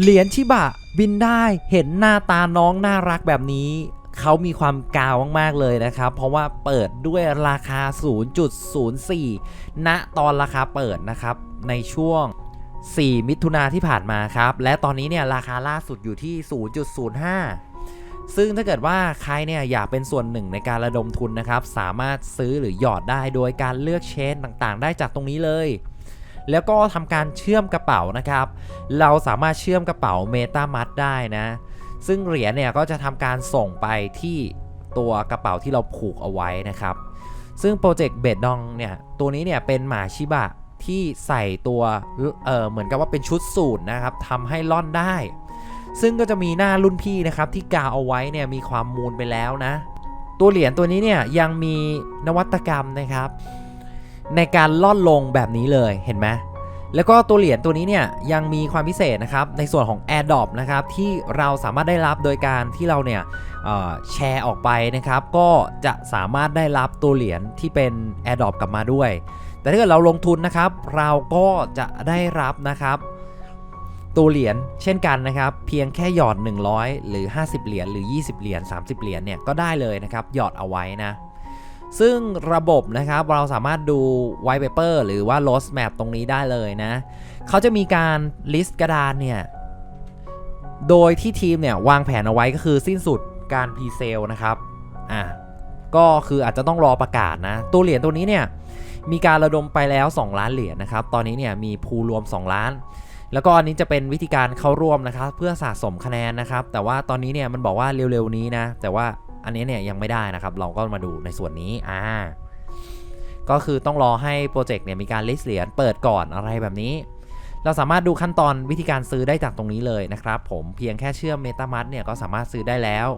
เหรียญชิบะบินได้เห็นหน้าตาน้องน่ารักแบบนี้ เขามีความกาวมาก ๆ เลยนะครับ เพราะว่าเปิดด้วยราคา 0.04 ณ ตอนราคาเปิดนะครับ ในช่วง 4 มิถุนาที่ผ่านมาครับ และตอนนี้เนี่ยราคาล่าสุดอยู่ที่ 0.05 ซึ่งถ้าเกิดว่าใครเนี่ยอยากเป็นส่วนหนึ่งในการระดมทุนนะครับ สามารถซื้อหรือหยอดได้โดยการเลือกเชนต่างๆ ได้จากตรงนี้เลย แล้วก็ทำการเชื่อมกระเป๋านะครับ เราสามารถเชื่อมกระเป๋า MetaMask ได้นะ ซึ่งเหรียญเนี่ยก็จะทำการส่งไปที่ตัวกระเป๋าที่เราผูกเอาไว้นะครับ ซึ่งโปรเจกต์เบดดองเนี่ยตัวนี้เนี่ยเป็นหมาชิบะที่ใส่ตัวเออเหมือนกับว่าเป็นชุดสูตรนะครับทำให้ล่อนได้ ซึ่งก็จะมีหน้ารุ่นพี่นะครับที่กาวเอาไว้เนี่ยมีความมูลไปแล้วนะ ตัวเหรียญตัวนี้เนี่ยยังมีนวัตกรรมนะครับ ในการล่อนลงแบบนี้เลยเห็นไหมแล้วก็ตัวเหรียญตัวนี้เนี่ยยังมีความพิเศษนะครับในส่วนของ AirDrop นะครับที่เราสามารถได้รับโดยการที่เราเนี่ยแชร์ออกไปนะครับก็จะสามารถได้รับตัวเหรียญที่เป็น AirDrop กลับมาด้วย แต่ถ้าเกิดเราลงทุนนะครับ เราก็จะได้รับนะครับ ตัวเหรียญเช่นกันนะครับ เพียงแค่หยอด 100 หรือ 50 เหรียญหรือ 20 เหรียญ30 เหรียญเนี่ยก็ได้เลยนะครับหยอดเอาไว้นะ ซึ่งระบบนะครับเราสามารถดู white paper หรือว่า road map ตรงนี้ได้เลยนะเขาจะมีการ list กระดานเนี่ย โดยที่ทีมเนี่ยวางแผนเอาไว้ก็คือสิ้นสุดการ p ีเซลนะครับอะก็คืออาจจะต้องรอประกาศนะ ตัวเหรียญตัวนี้เนี่ย มีการระดมไปแล้ว 2 ล้านเหรียญนะครับ ตอนนี้เนี่ยมีภูรวม 2 ล้าน แล้วก็อันนี้จะเป็นวิธีการเข้าร่วมนะครับ เพื่อสะสมคะแนนนะครับ แต่ว่าตอนนี้เนี่ยมันบอกว่าเร็วๆนี้นะ แต่ว่า อันนี้เนี่ยยังไม่ได้นะครับ เราก็มาดูในส่วนนี้อ่าก็คือต้องรอให้โปรเจกต์เนี่ยมีการลิสต์เหรียญเปิดก่อนอะไรแบบนี้ เราสามารถดูขั้นตอนวิธีการซื้อได้จากตรงนี้เลยนะครับ ผมเพียงแค่เชื่อม MetaMask เนี่ยก็สามารถซื้อได้แล้ว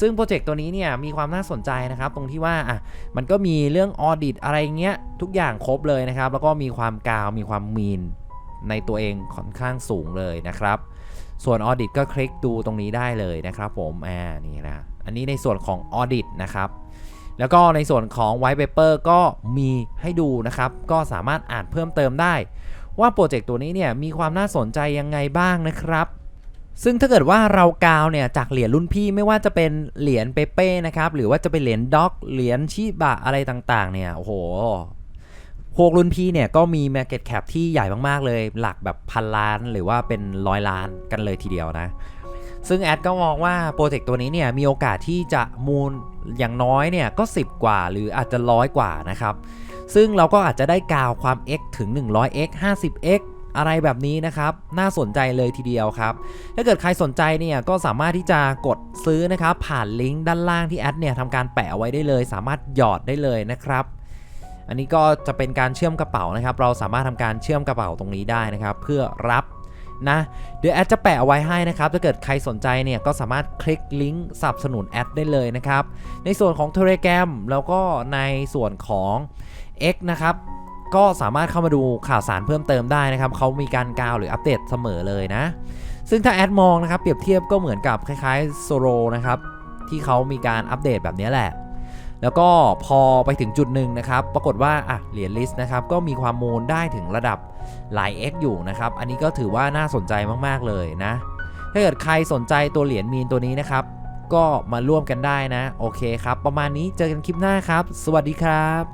ซึ่งโปรเจกต์ตัวนี้เนี่ยมีความน่าสนใจนะครับ ตรงที่ว่าอะมันก็มีเรื่องออดิตอะไรเงี้ยทุกอย่างครบเลยนะครับ แล้วก็มีความกาวมีความมีนในตัวเองค่อนข้างสูงเลยนะครับ ส่วนออดิตก็คลิกดูตรงนี้ได้เลยนะครับผมอ่านี่นะอันนี้ในส่วนของออดิตนะครับแล้วก็ในส่วนของ White Paper ก็มีให้ดูนะครับ ก็สามารถอ่านเพิ่มเติมได้ ว่าโปรเจกต์ตัวนี้เนี่ยมีความน่าสนใจยังไงบ้างนะครับซึ่งถ้าเกิดว่าเรากาวเนี่ยจากเหรียญรุ่นพี่ไม่ว่าจะเป็นเหรียญเปเป้นะครับหรือว่าจะเป็นเหรียญด็อกเหรียญชิบะอะไรต่างๆเนี่ยโอ้โห พวกรุ่นพี่เนี่ยก็มี Market Cap ที่ใหญ่มาก ๆ เลย หลักแบบพันล้านหรือว่าเป็นร้อยล้านกันเลยทีเดียวนะ ซึ่งแอดก็มองว่าโปรเจกต์ตัวนี้เนี่ยมีโอกาสที่จะมูลอย่างน้อยเนี่ยก็ 10 กว่าหรืออาจจะร้อยกว่านะครับ ซึ่งเราก็อาจจะได้กาวความ x ถึง 100x 50x อะไรแบบนี้นะครับ น่าสนใจเลยทีเดียวครับ ถ้าเกิดใครสนใจเนี่ยก็สามารถที่จะกดซื้อนะครับผ่านลิงก์ด้านล่างที่แอดเนี่ยทำการแปะเอาไว้ได้เลย สามารถหยอดได้เลยนะครับ อันนี้ก็จะเป็นการเชื่อมกระเป๋านะครับ เราสามารถทำการเชื่อมกระเป๋าตรงนี้ได้นะครับ เพื่อรับนะเดี๋ยวแอดจะแปะเอาไว้ให้นะครับ ถ้าเกิดใครสนใจเนี่ยก็สามารถคลิกลิงก์สนับสนุนแอดได้เลยนะครับ ในส่วนของ Telegram แล้วก็ในส่วนของ X นะครับก็สามารถเข้ามาดูข่าวสารเพิ่มเติมได้นะครับเขามีการกาวหรืออัปเดตเสมอเลยนะ ซึ่งถ้าแอดมองนะครับเปรียบเทียบก็เหมือนกับคล้ายๆโซโ o นะครับที่เขามีการอัปเดตแบบนี้แหละ แล้วก็พอไปถึงจุดหนึ่งนะครับ ปรากฏว่าอะเหรียญลิสต์นะครับก็มีความมูลได้ถึงระดับหลาย X อยู่นะครับ อันนี้ก็ถือว่าน่าสนใจมากๆเลยนะ ถ้าเกิดใครสนใจตัวเหรียญมีนตัวนี้นะครับ ก็มาร่วมกันได้นะ โอเคครับ ประมาณนี้เจอกันคลิปหน้าครับ สวัสดีครับ